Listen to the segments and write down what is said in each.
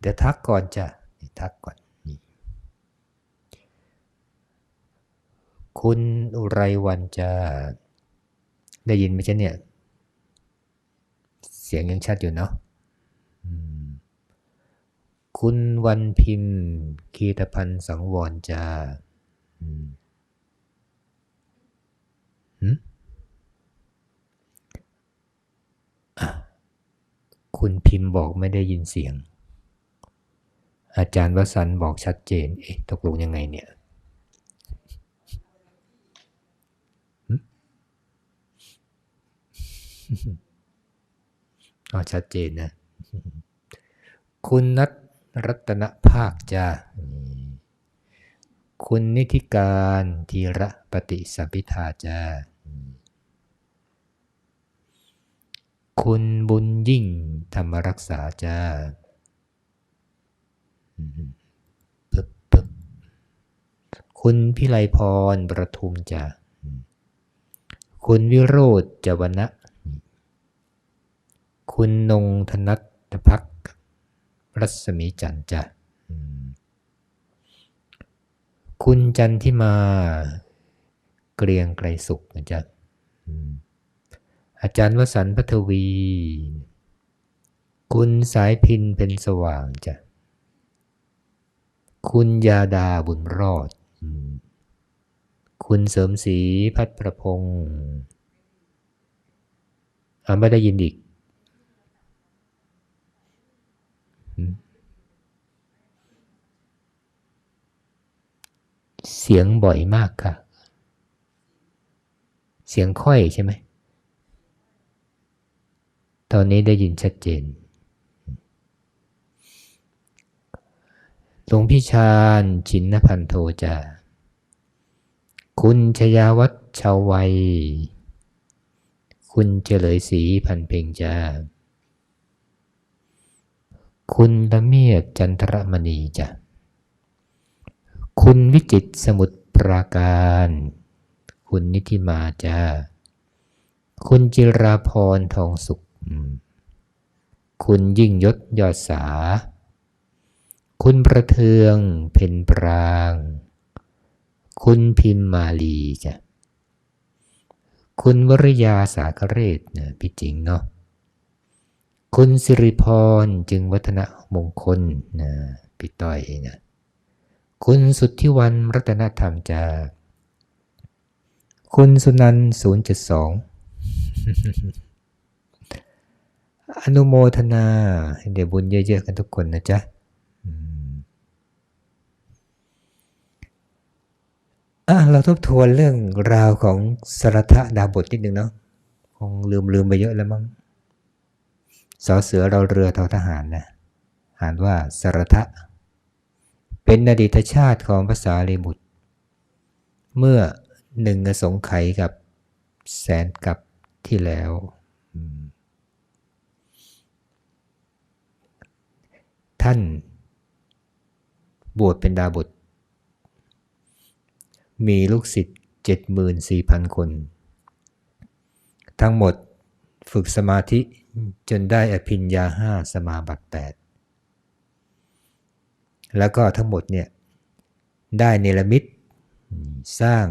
เดี๋ยวทักก่อนจ้ะนี่ทักก่อนนี่คุณอุไรวันจะได้ยินไหมจ๊ะเนี่ย เสียงยังชัดอยู่เนาะคุณวันพิมพ์คีตพันธ์สังวรจะอืมหืมอะคุณพิมพ์บอกไม่ได้ยินเสียง อาจารย์วสันต์บอกชัดเจน เอ๊ะตกลงยังไงเนี่ยอ๋อชัดเจนนะ คุณนัทรัตนภาคจ้าคุณนิธิการธีระปฏิสัมพิทาจ้าคุณบุญยิ่งธรรมรักษาจ้า คุณพิไลพรประทุมจ้าคุณวิโรธจวนะ คุณนงธนัทพัก รัศมีจันจะคุณจันทิมา เกรียงไกรสุขนะจ๊ะอืมอาจารย์วสันต์พัทวี คุณสายพินเป็นสว่างจ้ะ คุณยาดาบุญรอด คุณเสริมศรีพัดประพงศ์อ่าไม่ได้ยินอีก เสียงบ่อยมากค่ะ เสียงค่อยใช่ไหม ตอนนี้ได้ยินชัดเจน หลวงพี่ชาญชินนพันโทจา คุณชยาวัฒชาววัย คุณเฉลยศรีพันเพ็งจา คุณละเมียดจันทรมณีจ้ะ คุณวิจิตสมุทรปราการ คุณนิธิมาจ้า คุณจิราพรทองสุข คุณยิ่งยศยอดสา คุณประเทืองเพ็ญปราง คุณพิมมาลีจ้ะคุณวริยาสากเรศนะพี่จริงเนาะคุณสิริพรจึงวัฒนมงคลนะพี่ต้อยนะคุณสุทธิวันรัตนธรรมจาคุณสุนันศูนย์จุดสองอนุโมทนาให้ได้บุญเยอะๆกันทุกคนนะจ๊ะอืม อะเราทบทวนเรื่องราวของสรทะดาบทนิดหนึ่งเนาะคงลืมลืมไปเยอะแล้วมั้งสอเสือเราเรือทอทหารนะอ่านว่าสรทะเป็นอดีตชาติของภาษาเลบุตเมื่อหนึ่งสงไขกับแสนกับที่แล้ว ท่านบวชเป็นดาบท มีลูกศิษย์เจ็ดหมื่นสี่พันคน ทั้งหมดฝึกสมาธิจนได้อภิญญาห้าสมาบัติแปดแล้วก็ทั้งหมดเนี่ยได้เนรมิตสร้าง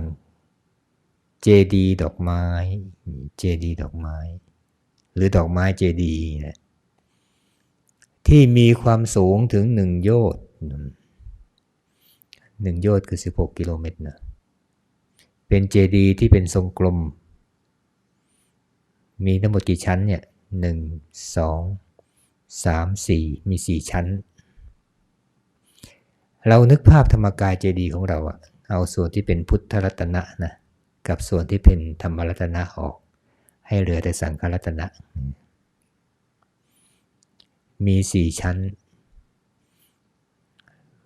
เจดีดอกไม้ เจดีดอกไม้ หรือดอกไม้เจดีนะที่มีความสูงถึงหนึ่งโยชน์หนึ่งโยชน์คือ 16 กิโลเมตรนะ เป็นเจดีย์ที่เป็นทรงกลม มีทั้งหมดกี่ชั้นเนี่ยหนึ่งสองสามสี่มีสี่ชั้น เรานึกภาพธรรมกายเจดีย์ของเราอะเอาส่วนที่เป็นพุทธรัตนะนะกับส่วนที่เป็นธรรมรัตนะออก ให้เหลือแต่สังฆรัตนะ มีสี่ชั้น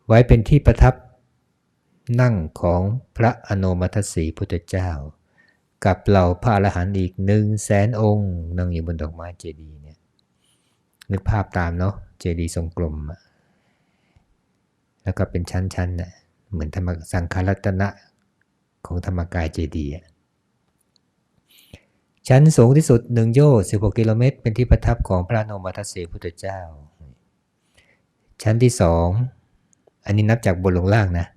ไว้เป็นที่ประทับ นั่งของพระอนุมัติสีพุทธเจ้า กับเหล่าพระอรหันต์อีกหนึ่งแสนองค์ นั่งอยู่บนดอกไม้เจดีย์เนี่ยนึกภาพตามเนาะเจดีย์ทรงกลม แล้วก็เป็นชั้นๆน่ะเหมือนธรรมสังฆรัตนะของธรรมกายเจดีย์อะชั้นสูงที่สุดหนึ่งโยชน์16 กิโลเมตร เป็นที่ประทับของพระอนุมัติสีพุทธเจ้า ชั้นที่สอง อันนี้นับจากบนลงล่างนะ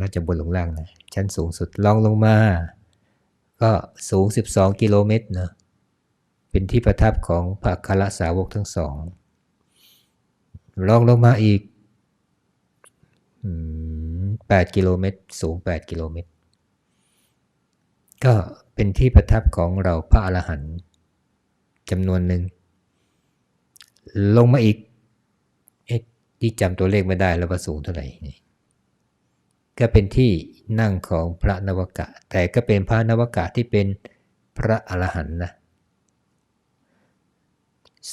นับจากบนลงล่างนะชั้นสูงสุดลองลงมา ก็สูง 12 กิโลเมตรเนะเป็นที่ประทับของพระคารสาวกทั้งสองลองลงมาอีก8กิโลเมตร สูง 8 กิโลเมตร ก็เป็นที่ประทับของเราพระอรหันต์จำนวนหนึ่ง ลงมาอีก ที่จำตัวเลขไม่ได้แล้วว่าสูงเท่าไหร่ก็เป็นที่นั่งของพระนวกะ แต่ก็เป็นพระนวกะที่เป็นพระอรหันต์นะ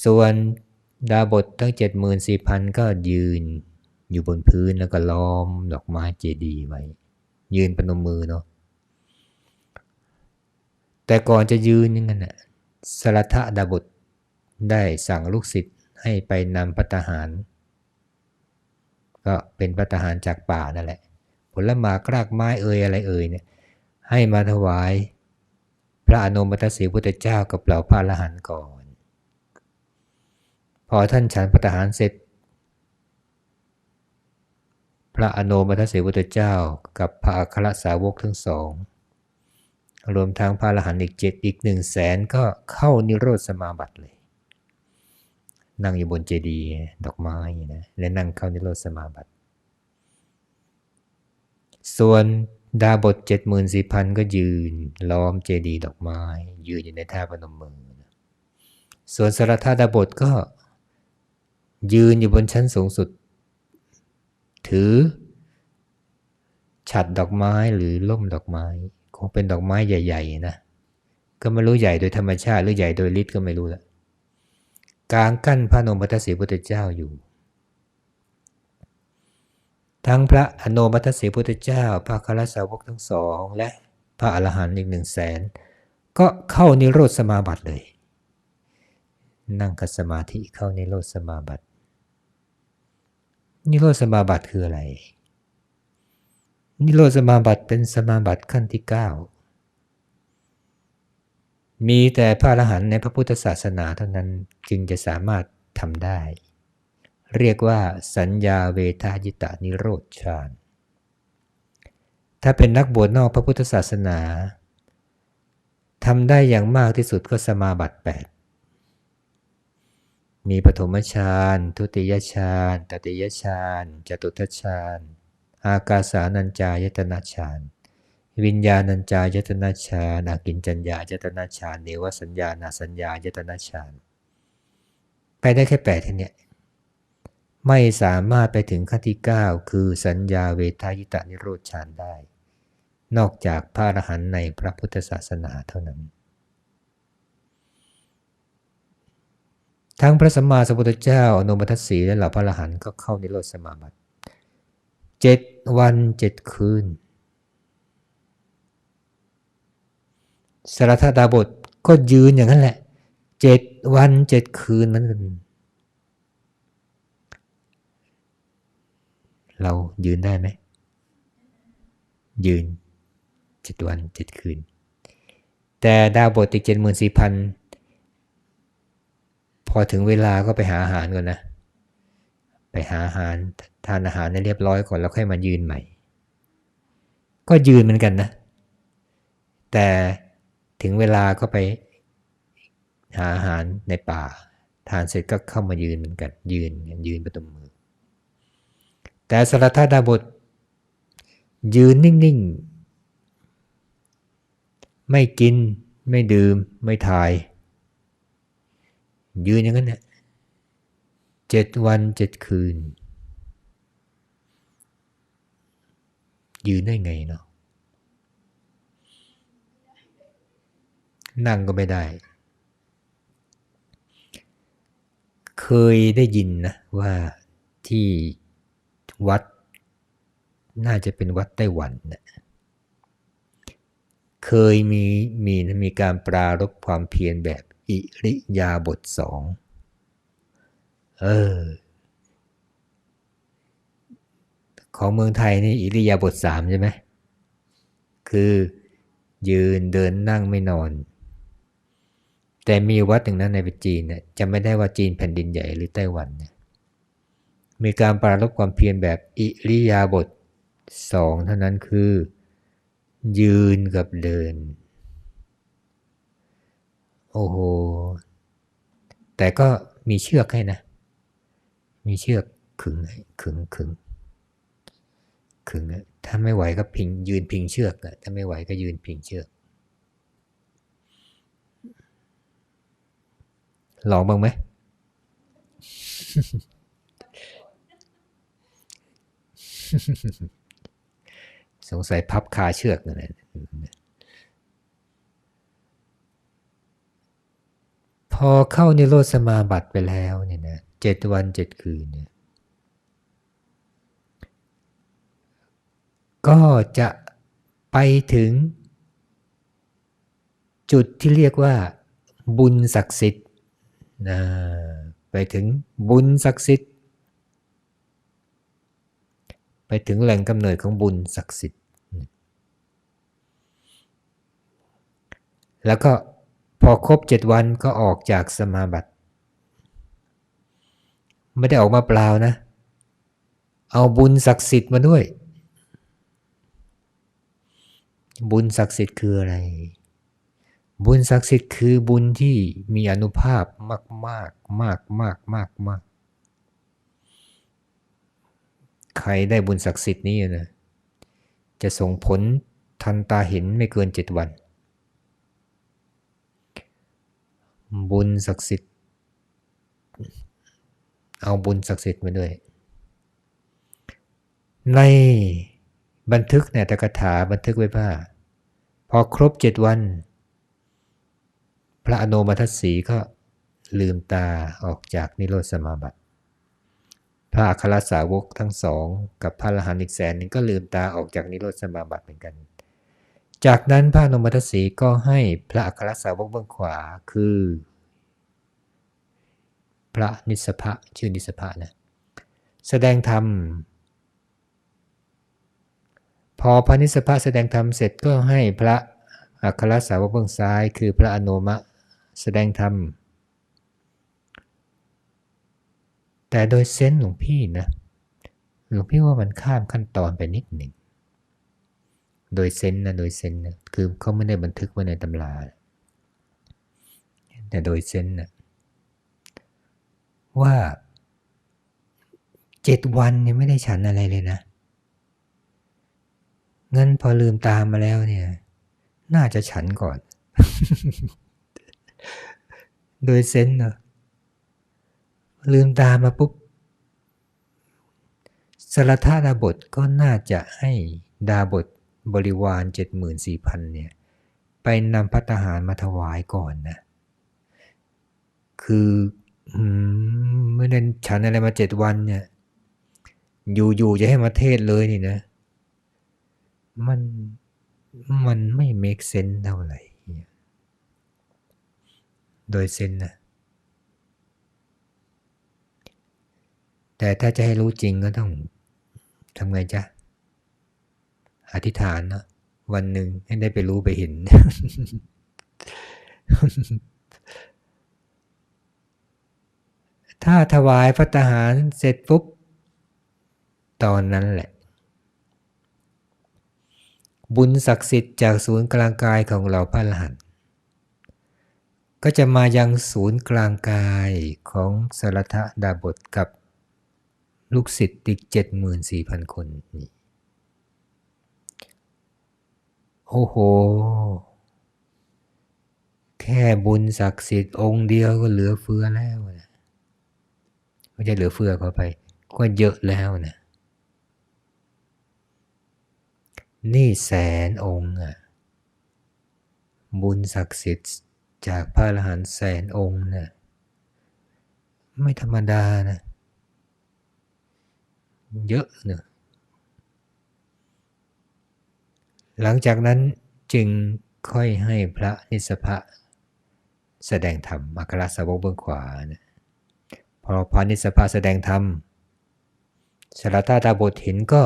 ส่วนดาบททั้งเจ็ดหมื่นสี่พันก็ยืนอยู่บนพื้นแล้วก็ล้อมดอกไม้เจดีย์ไว้ ยืนปนมือเนาะแต่ก่อนจะยืนย่างนั้นน่ะสรทธดาบทได้สั่งลูกศิษย์ให้ไปนำพัตหาร ก็เป็นพัตหารจากป่านั่นแหละ ผลหมากรากไม้เอ่ยอะไรเอ่ยเนี่ยให้มาถวายพระอนุมัติสีพุทธเจ้ากับเหล่าพระอรหันต์ก่อน พอท่านฉันพัตหารเสร็จ พระอนุมัติสีพุทธเจ้ากับพระอัครสาวกทั้งสองรวมทั้งพระอรหันต์อีกเจ็ดอีกหนึ่งแสนก็เข้านิโรธสมาบัติเลย นั่งอยู่บนเจดีย์ดอกไม้นะและนั่งเข้านิโรธสมาบัติ ส่วนดาบทเจ็ดหมื่นสี่พันก็ยืน ล้อมเจดีย์ดอกไม้ ยืนอยู่ในท่าพนมมือนะส่วนสรธาดาบทก็ยืนอยู่บนชั้นสูงสุด ถือ ฉัดดอกไม้หรือล่มดอกไม้ คงเป็นดอกไม้ใหญ่ ๆ นะ ก็ไม่รู้ใหญ่โดยธรรมชาติหรือใหญ่โดยฤทธิ์ก็ไม่รู้ละ กลางกั้นพระนมพัทสีพุทธเจ้าอยู่ ทั้งพระอนุมัตสีพุทธเจ้า พระคารสาวกทั้งสอง และพระอรหันต์อีกหนึ่งแสนก็เข้านิโรธสมาบัติเลย นั่งกัสมาธิเข้านิโรธสมาบัติ นิโรธสมาบัติคืออะไร นิโรธสมาบัติเป็นสมาบัติขั้นที่9 มีแต่พระอรหันต์ในพระพุทธศาสนาเท่านั้นจึงจะสามารถทำได้ เรียกว่าสัญญาเวทายตานิโรธฌาน ถ้าเป็นนักบวชนอกพระพุทธศาสนาทำได้อย่างมากที่สุดก็สมาบัติ 8 มีปฐมฌาน ทุติยฌาน ตติยฌาน จตุทฌาน อากาสานัญจายตนะฌาน วิญญาณัญจายตนาฌานอากินจัญญายตนาฌานเนวสัญญาณสัญญายตนาฌานไปได้แค่แปดท่านี้ไม่สามารถไปถึงขั้นที่ 9 คือสัญญาเวทายตานิโรธฌานได้ นอกจากพระอรหันต์ในพระพุทธศาสนาเท่านั้น ทั้งพระสัมมาสัมพุทธเจ้าอนุมัติสีและเหล่าพระอรหันต์ก็เข้านิโรธสมาบัติเจ็ดวันเจ็ดคืน สารธาดาบทก็ยืนอย่างนั้นแหละเจ็ดวันเจ็ดคืนมันเรายืนได้ไหม ยืนเจ็ดวันเจ็ดคืน แต่ดาวบทอีกเจ็ดหมื่นสี่พันพอถึงเวลาก็ไปหาอาหารก่อนนะ ไปหาอาหารทานอาหารให้เรียบร้อยก่อนแล้วค่อยมายืนใหม่ ก็ยืนเหมือนกันนะ แต่ ถึงเวลาก็ไปหาอาหารในป่า ทานเสร็จก็เข้ามายืนเหมือนกันยืนยืนประตมมือ แต่สรทธาดาบทยืนนิ่งๆ ไม่กิน ไม่ดื่ม ไม่ถ่าย ยืนอย่างนั้นเนี่ยเจ็ดวันเจ็ดคืน ยืนได้ไงเนาะ นั่งก็ไม่ได้ เคยได้ยินนะว่าที่วัด น่าจะเป็นวัดไต้หวันนะเคยมีมีมีการปรารบความเพียรแบบอิริยาบถสอง เออ ของเมืองไทยนี่อิริยาบถสามใช่ไหม คือยืนเดินนั่งไม่นอน แต่มีวัดหนึ่งนั้นในจีนเนี่ยจะไม่ได้ว่าจีนแผ่นดินใหญ่หรือไต้หวันเนี่ยมีการปรารบความเพียรแบบอิริยาบถสองเท่านั้นคือ ยืนกับเดิน โอ้โห แต่ก็มีเชือกให้นะ มีเชือกขึงขึงขึงขึงถ้าไม่ไหวก็พิงยืนพิงเชือกถ้าไม่ไหวก็ยืนพิงเชือก ลองบ้างไหมสงสัยพับคาเชือกนั่นแหละพอเข้าในโลดสมาบัติไปแล้วเนี่ยนะเจ็ดวันเจ็ดคืนเนี่ยก็จะไปถึง จุดที่เรียกว่าบุญศักดิ์สิทธิ์ นะไปถึงบุญศักดิ์สิทธิ์ ไปถึงแหล่งกำเนิดของบุญศักดิ์สิทธิ์ แล้วก็พอครบเจ็ดวันก็ออกจากสมาบัติ ไม่ได้ออกมาเปล่านะ เอาบุญศักดิ์สิทธิ์มาด้วย บุญศักดิ์สิทธิ์คืออะไร บุญศักดิ์สิทธิ์คือบุญที่มีอนุภาพมากมากมากมากมากมากใครได้บุญศักดิ์สิทธิ์นี้นะจะส่งผลทันตาเห็นไม่เกินเจ็ดวัน บุญศักดิ์สิทธิ์ เอาบุญศักดิ์สิทธิ์มาด้วย ในบันทึกเนี่ยตกถาบันทึกไว้ว่า พอครบเจ็ดวัน พระอนุมัติสีก็ลืมตาออกจากนิโรธสมาบัติพระอัครสาวกทั้งสองกับพระอรหันต์อีกแสนนึงก็ลืมตาออกจากนิโรธสมาบัติเหมือนกัน จากนั้นพระนมัตสีก็ให้พระอัครสาวกเบื้องขวาคือ พระนิสภะชื่อนิสภะนะแสดงธรรม พอพระนิสภะแสดงธรรมเสร็จก็ให้พระอัครสาวกเบื้องซ้าย คือพระอนุมะ แสดงธรรม แต่โดยเซนส์หลวงพี่นะหลวงพี่ว่ามันข้ามขั้นตอนไปนิดหนึ่ง โดยเซนนะโดยเซนนะคือเขาไม่ได้บันทึกไว้ในตำรา แต่โดยเซนนะว่าเจ็ดวันเนี่ยไม่ได้ฉันอะไรเลยนะ งั้นพอลืมตามมาแล้วเนี่ย น่าจะฉันก่อน โดยเซนนะลืมตามาปุ๊บสรทาดาบทก็น่าจะให้ดาบทบริวาร 74,000เนี่ยไปนำพัตหารมาถวายก่อนนะ คือเมื่อนั้นฉันอะไรมาเจ็ดวันเนี่ย อยู่ๆจะให้มาเทศเลยนี่นะ มันมันไม่เมคเซนเท่าไหร่ โดยเซนนะแต่ถ้าจะให้รู้จริงก็ต้องทำไงจ๊ะ อธิษฐานนะวันหนึ่งให้ได้ไปรู้ไปเห็น ถ้าถวายพระทหารเสร็จปุ๊บ ตอนนั้นแหละ บุญศักดิ์สิทธิ์จากศูนย์กลางกายของเราพระรหันต ก็จะมายังศูนย์กลางกายของสรทดาบทกับลูกศิษย์อีกเจ็ดหมื่นสี่พันคนนี่โอ้โห แค่บุญศักดิ์สิทธิ์องค์เดียวก็เหลือเฟือแล้วนะไม่ใช่เหลือเฟือเข้าไป ก็เยอะแล้วนะนี่แสนองค์อะบุญศักดิ์สิทธิ์ จากพระอรหันต์แสนองค์นะ่ะไม่ธรรมดานะเยอะเนะหลังจากนั้นจึงค่อยให้พระนิสภะแสดงธรรมอัครสาวกเบื้องขวานะพอพระนิสภะแสดงธรรมสารตาตาบทเห็นก็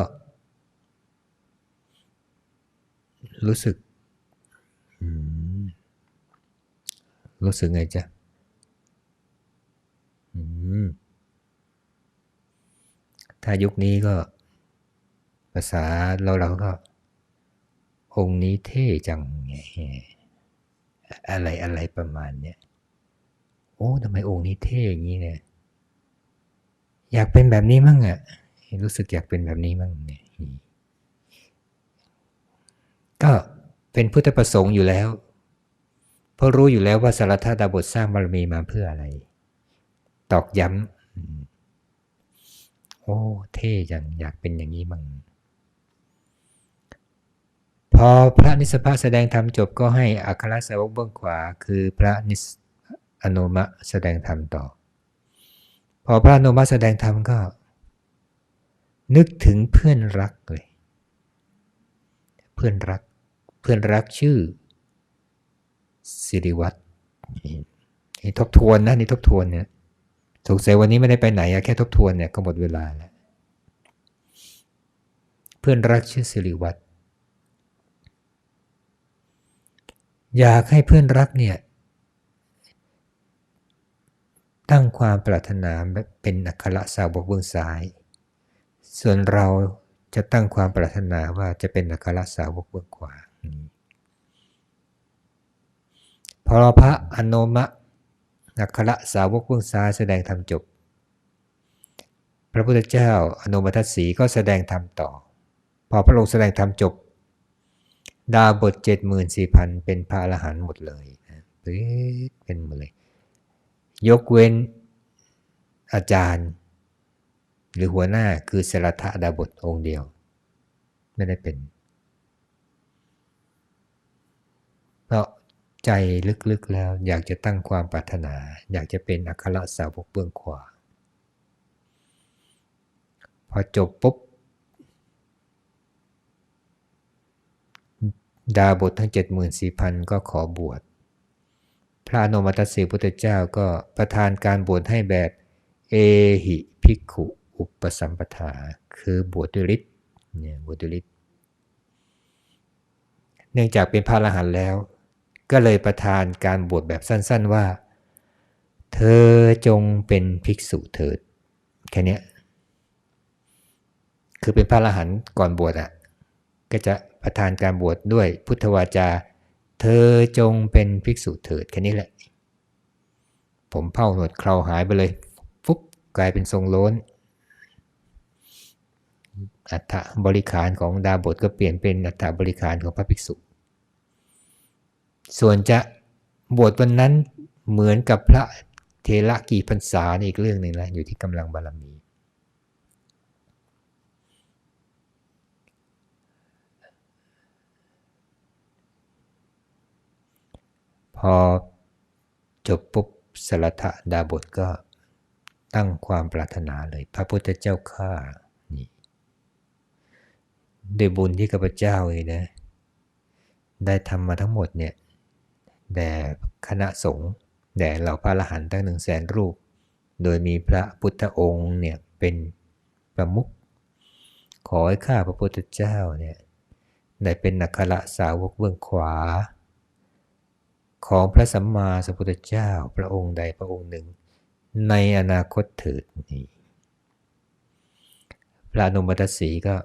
รู้สึก รู้สึกไงจ๊ะถ้ายุคนี้ก็ ภาษาเราเราก็ องค์นี้เท่จังไงอะไรอะไรประมาณเนี้ยโอ้ทำไมองค์นี้เท่อย่างนี้เนี่ย อยากเป็นแบบนี้มั่งอะ่ะรู้สึกอยากเป็นแบบนี้มั่งเนี่ยก็เป็นพุทธประสงค์อยู่แล้ว เพราะรู้อยู่แล้วว่าสารธาดาบทสร้างบารมีมาเพื่ออะไร ตอกย้ำโอ้เท่จังอยากเป็นอย่างนี้มั่งพอพระนิสพะแสดงธรรมจบก็ให้อัครสาวกเบื้องขวา คือพระนิสอนุมะแสดงธรรมต่อ พอพระอนุมะแสดงธรรมก็ นึกถึงเพื่อนรักเลย เพื่อนรักเพื่อนรักชื่อ สิริวัตรนี่ทบทวนนะนี่ทบทวนเนี่ยสงสัยวันนี้ไม่ได้ไปไหนอะแค่ทบทวนเนี่ยก็หมดเวลาแล้วเพื่อนรักชื่อสิริวัตรอยากให้เพื่อนรักเนี่ย ตั้งความปรารถนาเป็นอัครสาวกเบื้องซ้าย ส่วนเราจะตั้งความปรารถนาว่าจะเป็นอัครสาวกเบื้องขวา พอพระอนุมะอัครสาวกเบื้องซ้ายแสดงธรรมจบ พระพุทธเจ้าอนุมัติสีก็แสดงธรรมต่อ พอพระองค์แสดงธรรมจบ ดาบทเจ็ดหมื่นสี่พันเป็นพระอรหันต์หมดเลยเป็นหมดเลย ยกเว้นอาจารย์ หรือหัวหน้าคือสรทะดาบทองค์เดียว ไม่ได้เป็น เพราะ ใจลึกๆแล้ว อยากจะตั้งความปรารถนา อยากจะเป็นอัครสาวกเบื้องขวา พอจบปุ๊บ ดาบททั้ง 74,000 ก็ขอบวช พระนมัตสีพุทธเจ้าก็ประทานการบวชให้แบบ เอหิภิกขุอุปสัมปทา คือบวชด้วยฤทธิ์เนี่ยบวชด้วยฤทธิ์เนื่องจากเป็นพระอรหันต์แล้ว ก็เลยประทานการบวชแบบสั้นๆว่า เธอจงเป็นภิกษุเถิด แค่นี้คือเป็นพระอรหันต์ก่อนบวชอะ ก็จะประทานการบวชด้วยพุทธวาจา เธอจงเป็นภิกษุเถิดแค่นี้แหละ ผมเผ่าหนวดเคราหายไปเลย ฟุบกลายเป็นทรงโล้น อัฐบริขารของดาบทก็เปลี่ยนเป็นอัฐบริขารของพระภิกษุ ส่วนจะบวชวันนั้นเหมือนกับพระเทระกี่พรรษาอีกเรื่องหนึ่งแล้วอยู่ที่กำลังบารมี พอจบปุ๊บสรทะดาบทก็ตั้งความปรารถนาเลย พระพุทธเจ้าข้านี่ด้วยบุญที่ข้าพเจ้าเลยนะ ได้ทำมาทั้งหมดเนี่ย แด่คณะสงฆ์แด่เหล่าพระอรหันต์ตั้งหนึ่งแสนรูป โดยมีพระพุทธองค์เนี่ยเป็นประมุขขอให้ข้าพระพุทธเจ้าเนี่ยได้เป็นนักขละสาวกเบื้องขวา ของพระสัมมาสัมพุทธเจ้าพระองค์ใดพระองค์หนึ่ง ในอนาคตเถิดนี่พระนุมัตสีก็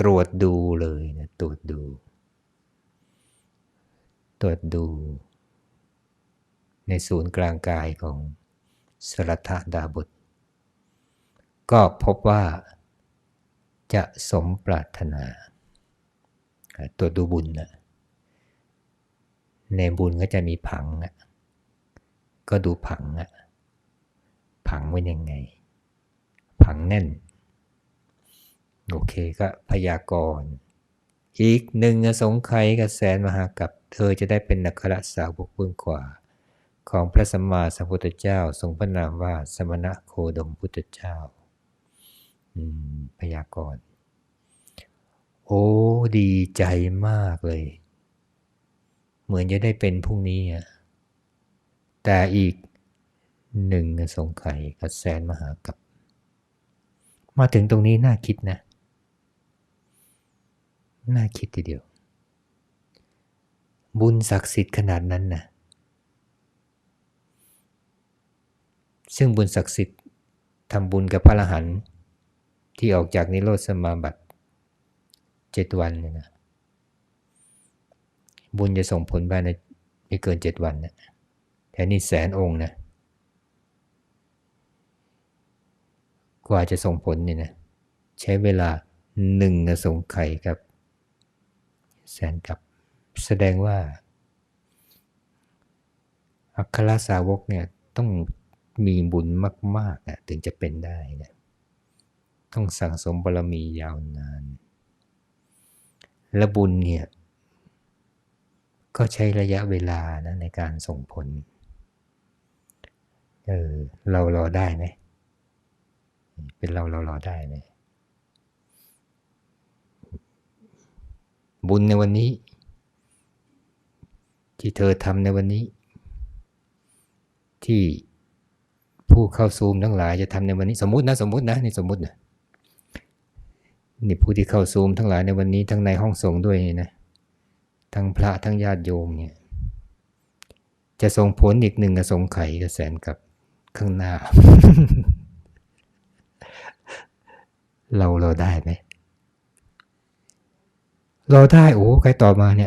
ตรวจดูเลยนะตรวจดู ตรวจดู ในศูนย์กลางกายของสรัทธดาบทก็พบว่าจะสมปรารถนาตรวจดูบุญนะในบุญก็จะมีผังอะก็ดูผังอะผังเป็นยังไง ผังแน่น โอเคก็พยากรณ์ อีกหนึ่งสงไขยกับแสนมหากับเธอจะได้เป็นนักขระสาวกเบื้องขวาของพระสัมมาสัมพุทธเจ้า ทรงพระนามว่าสมณะโคดมพุทธเจ้าพยากรณ์โอ้ดีใจมากเลย เหมือนจะได้เป็นพรุ่งนี้อะแต่อีกหนึ่งสงไข่กับแสนมหากับ มาถึงตรงนี้น่าคิดนะ น่าคิดทีเดียว บุญศักดิ์สิทธิ์ขนาดนั้นนะซึ่งบุญศักดิ์สิทธิ์ทำบุญกับพระอรหันต์ที่ออกจากนิโรธสมาบัติเจ็ดวันเนี่ยนะบุญจะส่งผลภายในไม่เกินเจ็ดวันนะแต่นี่แสนองค์นะ กว่าจะส่งผลเนี่ยนะ ใช้เวลาหนึ่งอสงไขยครับ แสนกับแสดงว่า อัครสาวกเนี่ยต้องมีบุญมากๆนะถึงจะเป็นได้นะต้องสั่งสมบารมียาวนาน และบุญเนี่ย ก็ใช้ระยะเวลานะในการส่งผล เออเรารอได้ไหมเป็นเราเรารอได้ไหม บุญในวันนี้ ที่เธอทำในวันนี้ ที่ผู้เข้าซูมทั้งหลายจะทำในวันนี้ สมมตินะสมมตินะนี่สมมตินะนี่ผู้ที่เข้าซูมทั้งหลายในวันนี้ ทั้งในห้องส่งด้วยนี่นะทั้งพระทั้งญาติโยมเนี่ยจะส่งผลอีกหนึ่งอสงไขยกระแสนกับข้างหน้า เราเราได้ไหม เราได้โอ้ใครตอบมาเนี่ย